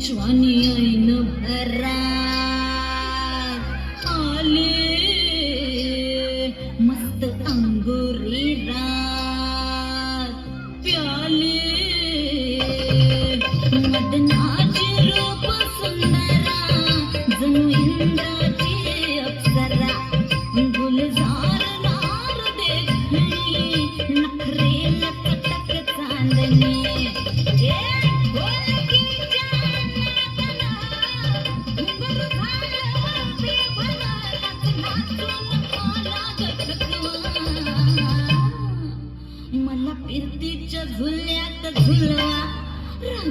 ज्वानी ऐन भरा आले मस्त अंगुरी रात प्याले मदनाचे रूप सुंदरा जणू इंद्राची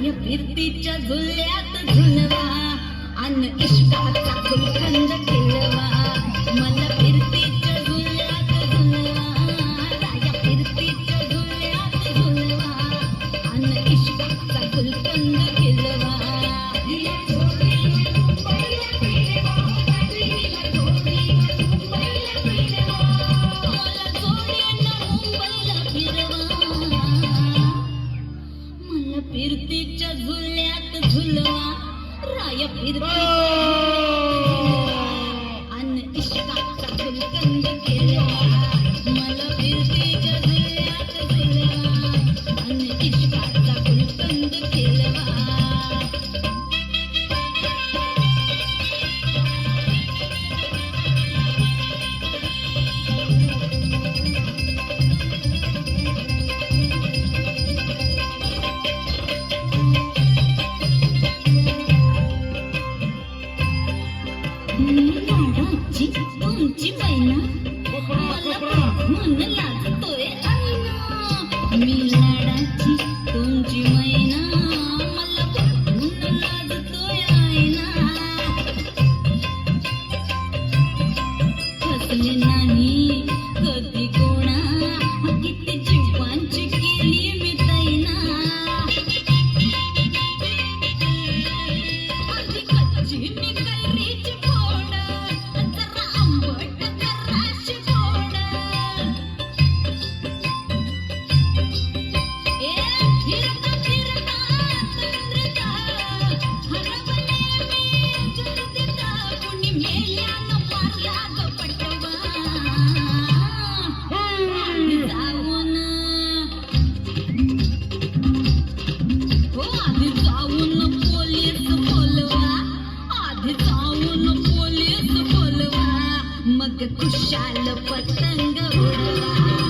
रांग फिरतीच्या झुल्यात झुलवा अन इष्टाचा गुलकंद केलवा झुल्यात झुलवा राया फिरती अन इश्काचा गुलकंद लाडाची तुमची मैना। मला मन लागतोय मी लाडाची तुमची मैना। मला मन लाजतोय ऐना फसले नाही कधी मग खुशाल पतंग उडवा.